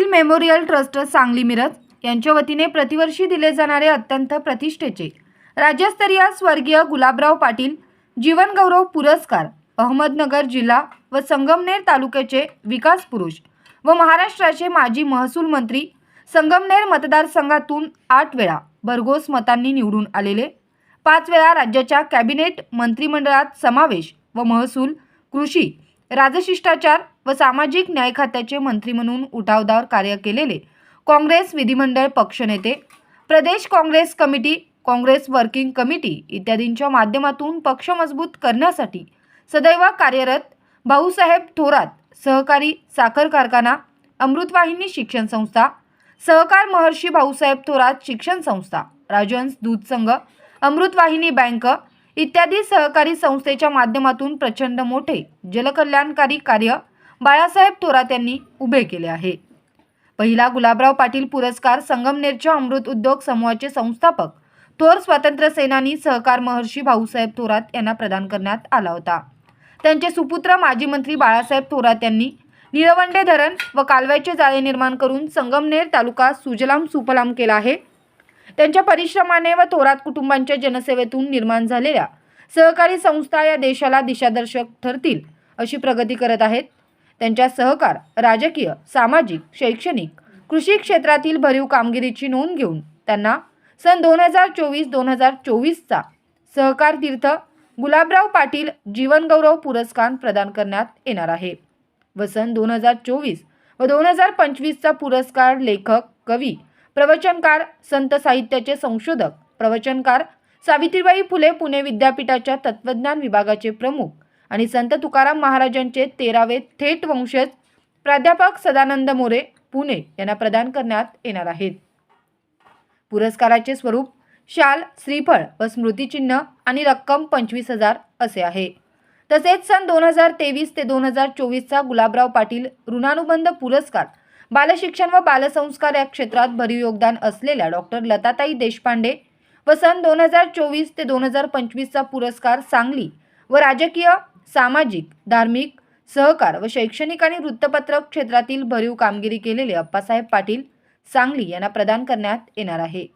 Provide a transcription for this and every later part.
Patil memorial trust Sangli Miraj यांच्या वतीने प्रतिवर्षी दिले जाणारे अत्यंत प्रतिष्ठेचे राज्यस्तरीय स्वर्गीय गुलाबराव पाटील जीवनगौरव पुरस्कार अहमदनगर जिल्हा व संगमनेर तालुक्याचे विकास पुरुष व महाराष्ट्राचे माजी महसूल मंत्री संगमनेर मतदारसंघातून आठ वेळा भरघोस मतांनी निवडून आलेले पाच वेळा राज्याच्या कॅबिनेट मंत्रिमंडळात समावेश व महसूल कृषी राजशिष्टाचार व सामाजिक न्याय खात्याचे मंत्री म्हणून उठावदार कार्य केलेले काँग्रेस विधिमंडळ पक्षनेते प्रदेश Congress committee Congress working committee इत्यादींच्या माध्यमातून पक्ष मजबूत करण्यासाठी सदैव कार्यरत भाऊसाहेब थोरात सहकारी साखर कारखाना अमृतवाहिनी शिक्षण संस्था सहकार महर्षी भाऊसाहेब थोरात शिक्षण संस्था राजहंस दूध संघ अमृतवाहिनी बँक इत्यादी सहकारी संस्थेच्या माध्यमातून प्रचंड मोठे जलकल्याणकारी कार्य बाळासाहेब थोरात यांनी उभे केले आहे. पहिला गुलाबराव पाटील पुरस्कार संगमनेरच्या अमृत उद्योग समूहाचे संस्थापक थोर स्वातंत्र्य सेनानी सहकार महर्षी भाऊसाहेब थोरात यांना प्रदान करण्यात आला होता. त्यांचे सुपुत्र माजी मंत्री बाळासाहेब थोरात यांनी निळवंडे धरण व कालव्याचे जाळे निर्माण करून संगमनेर तालुका सुजलाम सुफलाम केला आहे. त्यांच्या परिश्रमाने व थोरात कुटुंबांच्या जनसेवेतून निर्माण झालेल्या सहकारी संस्था या देशाला दिशादर्शक ठरतील अशी प्रगती करत आहेत. त्यांच्या सहकार राजकीय सामाजिक शैक्षणिक कृषी क्षेत्रातील भरीव कामगिरीची नोंद घेऊन त्यांना सन दोन हजार चोवीस दोन हजार चोवीसचा सहकार तीर्थ गुलाबराव पाटील जीवनगौरव पुरस्कार प्रदान करण्यात येणार आहे व सन दोन हजार चोवीस व दोन हजार पंचवीसचा पुरस्कार लेखक कवी प्रवचनकार संत साहित्याचे संशोधक प्रवचनकार सावित्रीबाई फुले पुणे विद्यापीठाच्या तत्त्वज्ञान विभागाचे प्रमुख आणि संत तुकाराम महाराजांचे तेरावे थेट वंशज प्राध्यापक सदानंद मोरे पुणे यांना प्रदान करण्यात येणार आहेत. पुरस्काराचे स्वरूप शाल श्रीफळ व स्मृतिचिन्ह आणि रक्कम पंचवीस हजार असे आहे. तसेच सन दोन हजार तेवीस ते दोन हजार चोवीसचा गुलाबराव पाटील ऋणानुबंध पुरस्कार बालशिक्षण व बालसंस्कार या क्षेत्रात भरीव योगदान असलेल्या डॉक्टर लताताई देशपांडे व सन दोन हजार चोवीस ते दोन हजार पंचवीसचा पुरस्कार सांगली व राजकीय सामाजिक धार्मिक सहकार व शैक्षणिक आणि वृत्तपत्र क्षेत्रातील भरीव कामगिरी केलेले अप्पासाहेब पाटील सांगली यांना प्रदान करण्यात येणार आहे.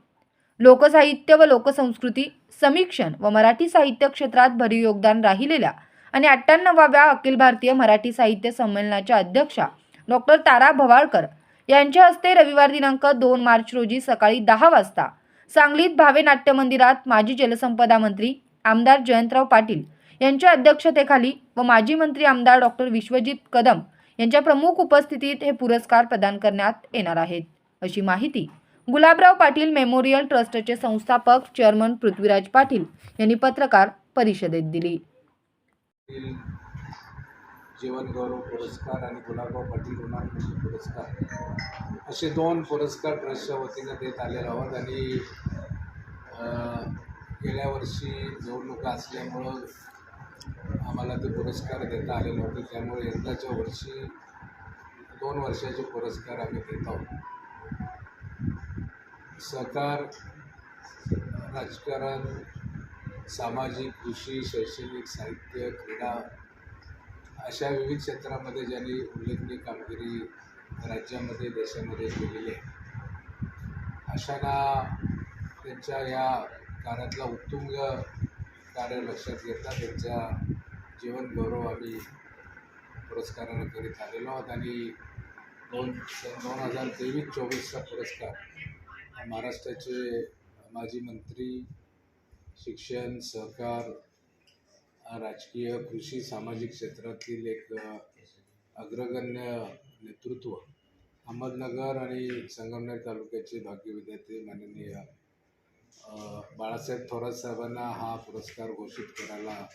लोकसाहित्य व लोकसंस्कृती समीक्षण व मराठी साहित्य क्षेत्रात भरीव योगदान राहिलेल्या आणि अठ्ठ्याण्णवाव्या अखिल भारतीय मराठी साहित्य संमेलनाच्या अध्यक्षा डॉक्टर तारा भवाळकर यांच्या हस्ते रविवार दिनांक दोन मार्च रोजी सकाळी दहा वाजता सांगलीत भावे नाट्य मंदिरात माजी जलसंपदा मंत्री आमदार जयंतराव पाटील यांच्या अध्यक्षतेखाली व माजी मंत्री आमदार डॉक्टर विश्वजित कदम यांच्या प्रमुख उपस्थितीत हे पुरस्कार प्रदान करण्यात येणार आहेत. अशी माहिती गुलाबराव पाटील मेमोरियल ट्रस्टचे संस्थापक चेअरमन पृथ्वीराज पाटील यांनी पत्रकार परिषदेत दिली. पाटील जीवन गौरव पुरस्कार आणि गुलाबराव पाटील ऋणानुबंध म्हणजे पुरस्कार. असे दोन पुरस्कार ट्रस्टच्या वतीनं देत आलेले आहोत आणि गेल्या वर्षी निवडणुका असल्यामुळं आम्हाला ते पुरस्कार देता आले नव्हते त्यामुळे यंदाच्या वर्षी दोन वर्षाचे पुरस्कार आम्ही देत आहोत. सहकार राजकारण सामाजिक कृषी शैक्षणिक साहित्य क्रीडा अशा विविध क्षेत्रामध्ये ज्यांनी उल्लेखनीय कामगिरी राज्यामध्ये देशामध्ये केलेली आहे. अशांना त्यांच्या या कार्यातला उत्तुंग कार्य लक्षात घेता त्यांच्या जीवन गौरव आम्ही. पुरस्कारानं करीत आलेलो आहोत आणि दोन दोन हजार तेवीस चोवीसचा पुरस्कार. महाराष्ट्राचे माजी मंत्री शिक्षण सहकार राजकीय कृषी सामाजिक क्षेत्रातील एक अग्रगण्य नेतृत्व. अहमदनगर आणि संगमनेर तालुक्याचे भाग्य विद्यार्थी माननीय बाळासाहेब थोरात साहेबांना हा पुरस्कार घोषित करायला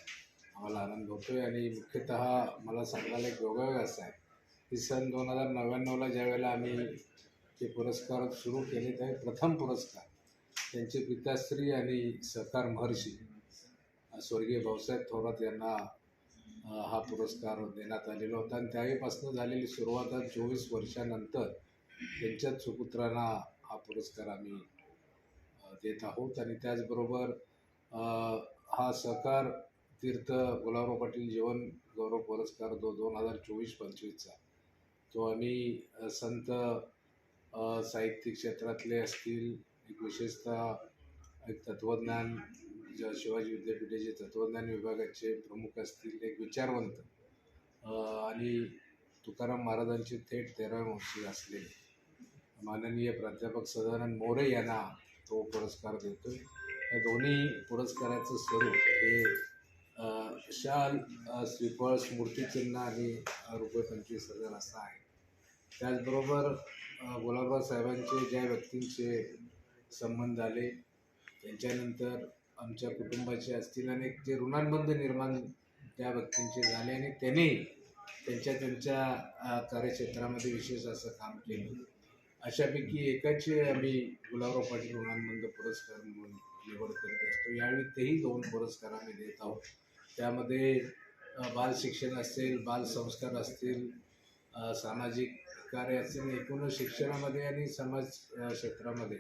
आम्हाला आनंद होतो आहे आणि मुख्यतः मला सांगायला एक योगायोग असा आहे. की सन दोन हजार नव्याण्णवला ज्यावेळेला आम्ही ते पुरस्कार सुरू केले ते प्रथम पुरस्कार त्यांचे पिताश्री आणि सहकार महर्षी स्वर्गीय भाऊसाहेब थोरात यांना हा पुरस्कार देण्यात आलेला होता. आणि त्यावेळीपासून झालेली सुरुवात आज चोवीस वर्षानंतर त्यांच्याच सुपुत्रांना हा पुरस्कार आम्ही देत आहोत. आणि त्याचबरोबर हा सहकार तीर्थ गुलाबराव पाटील जीवन गौरव पुरस्कार दो दोन हजार चोवीस पंचवीसचा. तो आम्ही संत साहित्यिक क्षेत्रातले असतील एक विशेषतः एक तत्त्वज्ञान शिवाजी विद्यापीठाचे तत्त्वज्ञान विभागाचे प्रमुख असतील एक विचारवंत आणि तुकाराम महाराजांचे थेट तेरा वंशी असलेले माननीय प्राध्यापक सदानंद मोरे यांना तो पुरस्कार देतो या दोन्ही पुरस्काराचं स्वरूप हे शाल श्रीफळ स्मृतिचिन्ह आणि रुपये पंचवीस हजार असं आहे. त्याचबरोबर गुलाबराव साहेबांचे ज्या व्यक्तींचे संबंध आले त्यांच्यानंतर आमच्या कुटुंबाचे असतील आणि जे ऋणानुबंध निर्माण त्या व्यक्तींचे झाले आणि त्यांनी त्यांच्या त्यांच्या कार्यक्षेत्रामध्ये विशेष असं काम केलं. अशापैकी एकाचे आम्ही गुलाबराव पाटील ऋणानुबंध पुरस्कार म्हणून निवड करत असतो. यावेळी तेही दोन पुरस्कार आम्ही देत आहोत. त्यामध्ये बाल शिक्षण असेल बाल संस्कार असतील सामाजिक कार्य असेल एकूणच शिक्षणामध्ये आणि समाज क्षेत्रामध्ये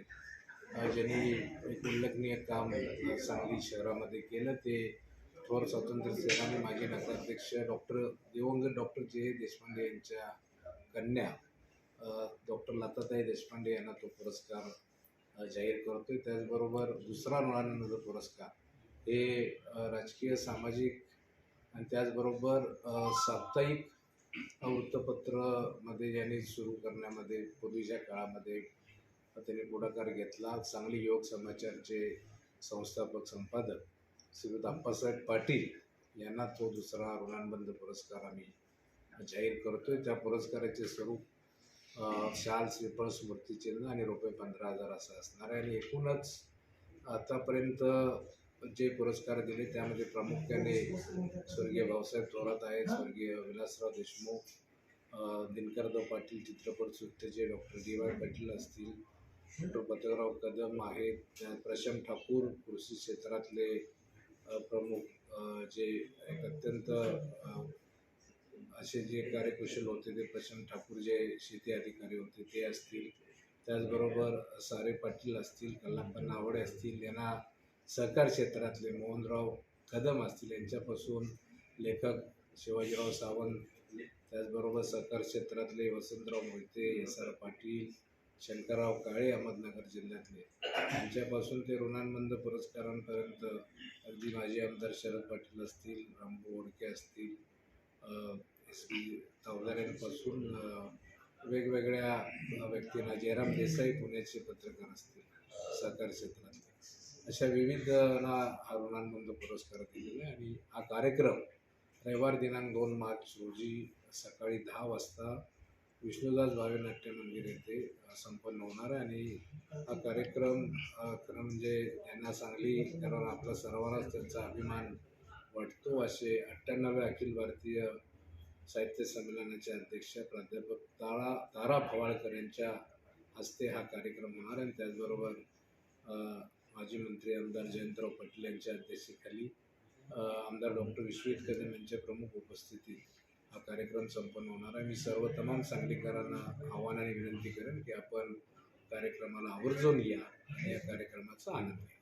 ज्यांनी एक उल्लेखनीय काम सांगली शहरामध्ये केलं ते थोर स्वातंत्र्य सेनानी माजी नगराध्यक्ष डॉक्टर दिवंगत डॉक्टर जे. देशपांडे यांच्या कन्या डॉक्टर लताताई देशपांडे यांना तो पुरस्कार जाहीर करतोय. त्याचबरोबर दुसरा नळानंद पुरस्कार हे राजकीय सामाजिक आणि त्याचबरोबर साप्ताहिक वृत्तपत्रमध्ये ज्यांनी सुरू करण्यामध्ये पूर्वीच्या काळामध्ये त्यांनी पुढाकार घेतला. चांगली योग समाचारचे संस्थापक संपादक श्रीयुत अप्पासाहेब पाटील यांना तो दुसरा ऋणानुबंध पुरस्कार आम्ही जाहीर करतोय. त्या पुरस्काराचे स्वरूप शाल श्रीफळ स्मृतिचिन्ह आणि रुपये पंधरा हजार असं असणार आहे. आणि एकूणच आतापर्यंत जे पुरस्कार दिले त्यामध्ये प्रामुख्याने स्वर्गीय भाऊसाहेब थोरात आहेत स्वर्गीय विलासराव देशमुख अ, दिनकरराव पाटील चित्रपट सृष्टीचे डॉक्टर डी वाय पाटील असतील डॉक्टर पतंगराव कदम आहेत प्रशांत ठाकूर कृषी क्षेत्रातले प्रमुख जे एक अत्यंत असे जे कार्यकुशल होते ते प्रशांत ठाकूर जे शेती अधिकारी होते ते असतील. त्याचबरोबर सारे पाटील असतील कलांकन आवडे असतील यांना सहकार क्षेत्रातले मोहनराव कदम असतील यांच्यापासून लेखक शिवाजीराव सावंत त्याचबरोबर सहकार क्षेत्रातले वसंतराव मोहिते एस आर पाटील शंकरराव काळे अहमदनगर जिल्ह्यातले. यांच्यापासून ते ऋणानंद पुरस्कारांपर्यंत अगदी माजी आमदार शरद पाटील असतील रामभाऊ ओडके असतील एस पी तावदाऱ्यांपासून वेगवेगळ्या व्यक्तींना जयराम देसाई पुण्याचे पत्रकार असतील सहकार क्षेत्रातले. अशा विविध हा ऋणानुबंध पुरस्कार दिलेला आहे आणि हा कार्यक्रम रविवार दिनांक दोन मार्च रोजी सकाळी दहा वाजता विष्णुदास भावे नाट्य मंदिर येथे संपन्न होणार आहे आणि हा कार्यक्रम खरं म्हणजे त्यांना सांगली कारण आपला सर्वांनाच त्यांचा अभिमान वाटतो असे अठ्ठ्याण्णव्या अखिल भारतीय साहित्य संमेलनाचे अध्यक्ष प्राध्यापक तारा तारा फवाळकर यांच्या हस्ते हा कार्यक्रम होणार आणि त्याचबरोबर माजी मंत्री आमदार जयंतराव पाटील यांच्या अध्यक्षतेखाली आमदार डॉक्टर विश्वजित कदम यांच्या प्रमुख उपस्थितीत हा कार्यक्रम संपन्न होणार आहे. मी सर्व तमाम सांगलीकरांना आव्हान आणि विनंती करेन की आपण कार्यक्रमाला आवर्जून या आणि या कार्यक्रमाचा आनंद घ्या.